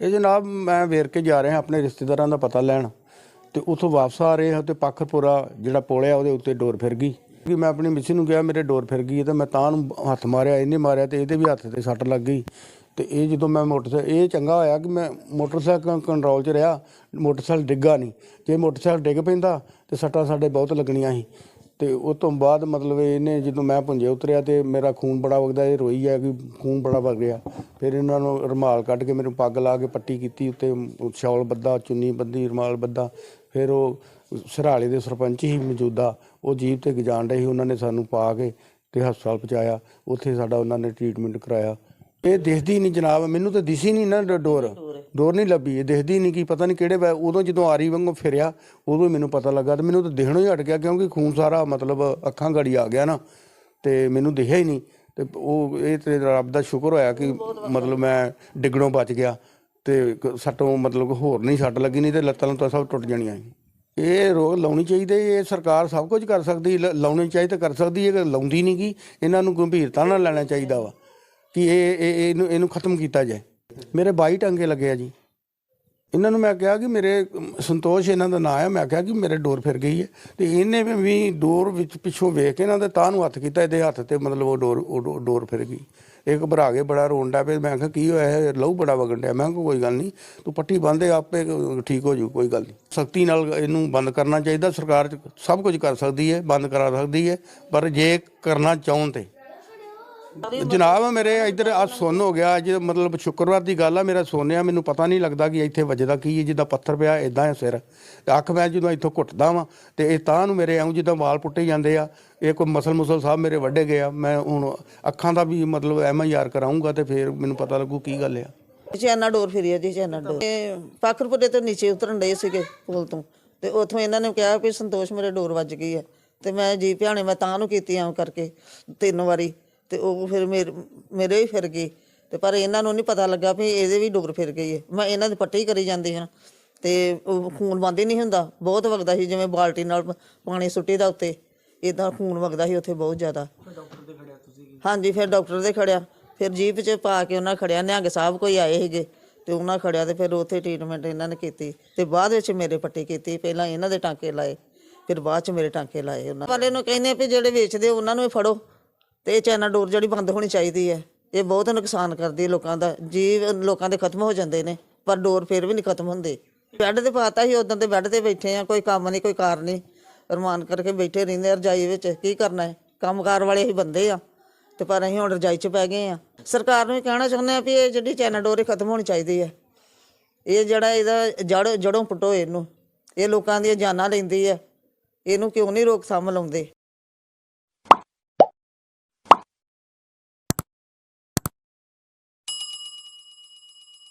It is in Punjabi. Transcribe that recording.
ਇਹ ਜਨਾਬ ਮੈਂ ਵੇਰਕੇ ਜਾ ਰਿਹਾ ਆਪਣੇ ਰਿਸ਼ਤੇਦਾਰਾਂ ਦਾ ਪਤਾ ਲੈਣ ਤੇ ਉਥੋਂ ਵਾਪਸ ਆ ਰਹੇ ਹਾਂ ਤੇ ਪੱਖਪੁਰਾ ਜਿਹੜਾ ਪੁਲ ਆ ਉਹਦੇ ਉੱਤੇ ਡੋਰ ਫਿਰ ਗਈ। ਕਿ ਮੈਂ ਆਪਣੀ ਮਿੱਸੀ ਨੂੰ ਕਿਹਾ, ਮੇਰੇ ਡੋਰ ਫਿਰ ਗਈ ਹੈ ਤੇ ਮੈਂ ਤਾਂ ਨੂੰ ਹੱਥ ਮਾਰਿਆ, ਇਹਨੇ ਮਾਰਿਆ ਤੇ ਇਹਦੇ ਵੀ ਹੱਥ ਤੇ ਸੱਟ ਲੱਗ ਗਈ। ਤੇ ਇਹ ਜਦੋਂ ਮੈਂ ਮੋਟਰਸਾਈਕਲ, ਇਹ ਚੰਗਾ ਹੋਇਆ ਕਿ ਮੈਂ ਮੋਟਰਸਾਈਕਲ ਕੰਟਰੋਲ 'ਚ ਰਿਹਾ, ਮੋਟਰਸਾਈਕਲ ਡਿੱਗਾ ਨਹੀਂ। ਜੇ ਮੋਟਰਸਾਈਕਲ ਡਿੱਗ ਪੈਂਦਾ ਤੇ ਸੱਟਾਂ ਸਾਡੇ ਬਹੁਤ ਲੱਗਣੀਆਂ ਸੀ। ਤੇ ਉਸ ਤੋਂ ਬਾਅਦ ਮਤਲਬ ਇਹਨੇ ਜਦੋਂ ਮੈਂ ਪੁੰਜੇ ਉਤਰਿਆ ਤੇ ਮੇਰਾ ਖੂਨ ਬੜਾ ਵਗਦਾ, ਇਹ ਰੋਈ ਹੈ ਕਿ ਖੂਨ ਬੜਾ ਵਗ ਰਿਹਾ। ਫਿਰ ਇਹਨਾਂ ਨੂੰ ਰੁਮਾਲ ਕੱਢ ਕੇ ਮੈਨੂੰ ਪੱਗ ਲਾ ਕੇ ਪੱਟੀ ਕੀਤੀ ਉੱਤੇ ਸ਼ਾਲ ਬੱਧਾ, ਚੁੰਨੀ ਬੱਧੀ, ਰੁਮਾਲ ਬੱਧਾ। ਫਿਰ ਉਹ ਸਰਾਲੇ ਦੇ ਸਰਪੰਚ ਹੀ ਮੌਜੂਦਾ ਉਹ ਜੀਪ ਤੇ ਗਜਾਣ ਰਹੇ ਉਹਨਾਂ ਨੇ ਸਾਨੂੰ ਪਾ ਕੇ ਤੇ ਹਸਪਤਾਲ ਪਹੁੰਚਾਇਆ। ਉੱਥੇ ਸਾਡਾ ਉਹਨਾਂ ਨੇ ਟ੍ਰੀਟਮੈਂਟ ਕਰਾਇਆ। ਇਹ ਦਿਖਦੀ ਨਹੀਂ ਜਨਾਬ, ਮੈਨੂੰ ਤਾਂ ਦਿਸੀ ਨਹੀਂ ਨਾ ਡੋਰ। ਡੋਰ ਨਹੀਂ ਲੱਭੀ, ਇਹ ਦਿਖਦੀ ਨਹੀਂ ਕਿ, ਪਤਾ ਨਹੀਂ ਕਿਹੜੇ ਵੇ- ਉਦੋਂ ਜਦੋਂ ਆਰੀ ਵਾਂਗੂ ਫਿਰਿਆ, ਉਦੋਂ ਹੀ ਮੈਨੂੰ ਪਤਾ ਲੱਗਾ ਤੇ ਮੈਨੂੰ ਤਾਂ ਦਿਖਣੋਂ ਹੀ ਹਟ ਗਿਆ ਕਿਉਂਕਿ ਖੂਨ ਸਾਰਾ ਮਤਲਬ ਅੱਖਾਂ ਗੜੀ ਆ ਗਿਆ ਨਾ ਤੇ ਮੈਨੂੰ ਦਿਖਿਆ ਹੀ ਨਹੀਂ ਤੇ ਉਹ, ਇਹ ਤੇ ਰੱਬ ਦਾ ਸ਼ੁਕਰ ਹੋਇਆ ਕਿ ਮਤਲਬ ਮੈਂ ਡਿੱਗਣੋਂ ਬਚ ਗਿਆ ਤੇ ਕ- ਸੱਟੋਂ ਮਤਲਬ ਹੋਰ ਨਹੀਂ ਸੱਟ ਲੱਗੀ, ਨਹੀਂ ਤੇ ਲੱਤਾਂ ਲੁੱਤਾਂ ਸਭ ਟੁੱਟ ਜਾਣੀਆਂ ਇਹ ਰੋਗ ਲਾਉਣੀ ਚਾਹੀਦੀ, ਇਹ ਸਰਕਾਰ ਸਭ ਕੁਝ ਕਰ ਸਕਦੀ, ਲ- ਲਾਉਣੀ ਚਾਹੀਦੀ ਤਾਂ ਕਰ ਸਕਦੀ ਇਹ ਲਾਉਂਦੀ ਨਹੀਂ ਗੀ ਇਹਨਾਂ ਨੂੰ ਗੰਭੀਰਤਾ ਨਾਲ ਲੈਣਾ ਚਾਹੀਦਾ ਵਾ ਕਿ ਇਹ, ਇਹਨੂੰ ਇਹਨੂੰ ਖਤਮ ਕੀਤਾ ਜਾਏ। ਮੇਰੇ 22 ਟੰਗੇ ਲੱਗੇ ਆ ਜੀ। ਇਹਨਾਂ ਨੂੰ ਮੈਂ ਕਿਹਾ ਕਿ ਮੇਰੇ, ਸੰਤੋਸ਼ ਇਹਨਾਂ ਦਾ ਨਾਂ ਹੈ ਮੈਂ ਕਿਹਾ ਕਿ ਮੇਰੇ ਡੋਰ ਫਿਰ ਗਈ ਹੈ। ਤੇ ਇਹਨੇ ਵੀ- ਡੋਰ ਵਿੱਚ ਪਿੱਛੋਂ ਵੇਖ ਕੇ ਇਹਨਾਂ ਦੇ ਤਾਂ ਨੂੰ ਹੱਥ ਕੀਤਾ, ਇਹਦੇ ਹੱਥ ਤੇ ਮਤਲਬ ਉਹ ਡੋਰ ਉਹ ਡੋਰ ਫਿਰ ਗਈ। ਇਹ ਘਬਰਾ ਕੇ ਬੜਾ ਰੋਣ ਡਿਆ ਪਿਆ। ਮੈਂ ਕਿਹਾ, ਕੀ ਹੋਇਆ? ਹੈ ਲਹੂ ਬੜਾ ਵਗਣ ਡਿਆ। ਮੈਂ ਕਿਹਾ, ਕੋਈ ਗੱਲ ਨਹੀਂ। ਤੂੰ ਪੱਟੀ ਬੰਨ੍ਹ ਦੇ ਆਪੇ, ਠੀਕ ਹੋ ਜੂ, ਕੋਈ ਗੱਲ ਨਹੀਂ। ਸਖਤੀ ਨਾਲ ਇਹਨੂੰ ਬੰਦ ਕਰਨਾ ਚਾਹੀਦਾ। ਸਰਕਾਰ ਸਭ ਕੁਝ ਕਰ ਸਕਦੀ ਹੈ, ਬੰਦ ਕਰਾ ਸਕਦੀ ਹੈ। ਪਰ ਜੇ ਕਰਨਾ ਚਾਹੁੰ ਤੇ ਜਨਾਬ, ਮੇਰੇ ਇੱਧਰ ਆ ਸੁੰਨ ਹੋ ਗਿਆ, ਅੱਜ ਮਤਲਬ ਸ਼ੁੱਕਰਵਾਰ ਦੀ ਗੱਲ ਆ, ਮੇਰਾ ਸੋਨਿਆ, ਮੈਨੂੰ ਪਤਾ ਨਹੀਂ ਲੱਗਦਾ ਕਿ ਇੱਥੇ ਵੱਜਦਾ ਕੀ ਹੈ, ਜਿੱਦਾਂ ਪੱਥਰ ਪਿਆ ਇਦਾਂ ਹੈ ਸਿਰ। ਤੇ ਅੱਖ ਮੈਂ ਜਦੋਂ ਇੱਥੋਂ ਘੁੱਟਦਾ ਵਾਂ, ਤੇ ਇਹ ਤਾਂ ਨੂੰ ਮੇਰੇ ਐਉਂ ਜਿੱਦਾਂ ਵਾਲ ਪੁੱਟੇ ਜਾਂਦੇ ਆ, ਇਹ ਕੋਈ ਮਸਲ ਮੁਸਲ ਸਾਹਿਬ ਮੇਰੇ ਵੱਡੇ ਗਏ ਆ, ਮੈਂ ਹੁਣ ਅੱਖਾਂ ਦਾ ਵੀ ਮਤਲਬ ਐਮ ਆਰ ਕਰਾਉਂਗਾ ਤੇ ਫਿਰ ਮੈਨੂੰ ਪਤਾ ਲੱਗੂ ਕੀ ਗੱਲ ਆ। ਚੈਨਾ ਡੋਰ ਫਿਰੀ ਜੀ, ਚੈਨਾ ਡੋਰ। ਇਹ ਪਾਖਰਪੁਰੇ ਤੋਂ ਨੀਚੇ ਉਤਰਨ ਡਏ ਸੀਗੇ ਪੁਲ ਤੋਂ, ਤੇ ਉੱਥੋਂ ਇਹਨਾਂ ਨੇ ਕਿਹਾ ਵੀ ਸੰਤੋਸ਼ ਮੇਰੇ ਡੋਰ ਵੱਜ ਗਈ ਹੈ ਤੇ ਮੈਂ ਜੀ ਭਿਆਣੇ ਮੈਂ ਤਾਂ ਨੂੰ ਕੀਤੀ ਐਂ ਕਰਕੇ ਤਿੰਨ ਵਾਰੀ। ਤੇ ਉਹ ਫਿਰ ਮੇਰੇ ਮੇਰੇ ਵੀ ਫਿਰ ਗਈ ਤੇ ਪਰ ਇਹਨਾਂ ਨੂੰ ਨਹੀਂ ਪਤਾ ਲੱਗਾ ਵੀ ਇਹਦੇ ਵੀ ਡੋਰ ਫਿਰ ਗਈ ਹੈ ਮੈਂ ਇਹਨਾਂ ਦੀ ਪੱਟੀ ਕਰੀ ਜਾਂਦੀ ਹਾਂ। ਤੇ ਉਹ ਖੂਨ ਬੰਦ ਹੀ ਨਹੀਂ ਹੁੰਦਾ। ਬਹੁਤ ਵਗਦਾ ਸੀ, ਜਿਵੇਂ ਬਾਲਟੀ ਨਾਲ ਪਾਣੀ ਸੁੱਟੀ ਦਾ ਉੱਤੇ। ਇਦਾਂ ਖੂਨ ਵਗਦਾ ਸੀ ਉੱਥੇ ਬਹੁਤ ਜ਼ਿਆਦਾ। ਹਾਂਜੀ, ਫਿਰ ਡਾਕਟਰ ਦੇ ਖੜਿਆ। ਫਿਰ ਜੀਪ 'ਚ ਪਾ ਕੇ ਉਹਨਾਂ ਖੜਿਆ। ਨਿਹੰਗ ਸਾਹਿਬ ਕੋਈ ਆਏ ਸੀਗੇ ਤੇ ਉਹਨਾਂ ਖੜਿਆ ਤੇ ਫਿਰ ਉੱਥੇ ਟ੍ਰੀਟਮੈਂਟ ਇਹਨਾਂ ਨੇ ਕੀਤੀ। ਤੇ ਬਾਅਦ ਵਿੱਚ ਮੇਰੇ ਪੱਟੀ ਕੀਤੀ। ਪਹਿਲਾਂ ਇਹਨਾਂ ਦੇ ਟਾਂਕੇ ਲਾਏ। ਫਿਰ ਬਾਅਦ 'ਚ ਮੇਰੇ ਟਾਂਕੇ ਲਾਏ ਉਹਨਾਂ ਵਾਲੇ ਨੂੰ ਕਹਿੰਦੇ ਵੀ ਜਿਹੜੇ ਵੇਚਦੇ ਉਹਨਾਂ ਨੂੰ ਵੀ ਫੜੋ। ਤੇ ਇਹ ਚਾਈਨਾ ਡੋਰ ਜਿਹੜੀ ਬੰਦ ਹੋਣੀ ਚਾਹੀਦੀ ਹੈ, ਇਹ ਬਹੁਤ ਨੁਕਸਾਨ ਕਰਦੀ ਹੈ ਲੋਕਾਂ ਦਾ, ਜੀਵ ਲੋਕਾਂ ਦੇ ਖਤਮ ਹੋ ਜਾਂਦੇ ਨੇ, ਪਰ ਡੋਰ ਫਿਰ ਵੀ ਨਹੀਂ ਖਤਮ ਹੁੰਦੇ। ਬੈੱਡ ਤੇ ਪਾਤਾ ਸੀ ਉਦੋਂ ਤੇ ਬੈੱਡ ਤੇ ਬੈਠੇ ਆ, ਕੋਈ ਕੰਮ ਨਹੀਂ, ਕੋਈ ਕਾਰ ਨਹੀਂ। ਰਮਾਨ ਕਰਕੇ ਬੈਠੇ ਰਹਿੰਦੇ ਆ, ਰਜਾਈ ਵਿੱਚ, ਕੀ ਕਰਨਾ ਹੈ? ਕੰਮਕਾਰ ਵਾਲੇ ਹੀ ਬੰਦੇ ਆ, ਤੇ ਪਰ ਅਸੀਂ ਹੁਣ ਰਜਾਈ 'ਚ ਪੈ ਗਏ ਆ। ਸਰਕਾਰ ਨੂੰ ਵੀ ਕਹਿਣਾ ਚਾਹੁੰਦੇ ਆ ਵੀ ਇਹ ਜਿਹੜੀ ਚਾਈਨਾ ਡੋਰ ਇਹ ਖਤਮ ਹੋਣੀ ਚਾਹੀਦੀ ਹੈ। ਇਹ ਜਿਹੜਾ ਇਹਦਾ ਜੜ ਜੜੋਂ ਪੁੱਟੋ ਇਹਨੂੰ। ਇਹ ਲੋਕਾਂ ਦੀਆਂ ਜਾਨਾਂ ਲੈਂਦੀ ਹੈ। ਇਹਨੂੰ ਕਿਉਂ ਨਹੀਂ ਰੋਕ ਰੋਕਥਾਮ ਲਾਉਂਦੇ?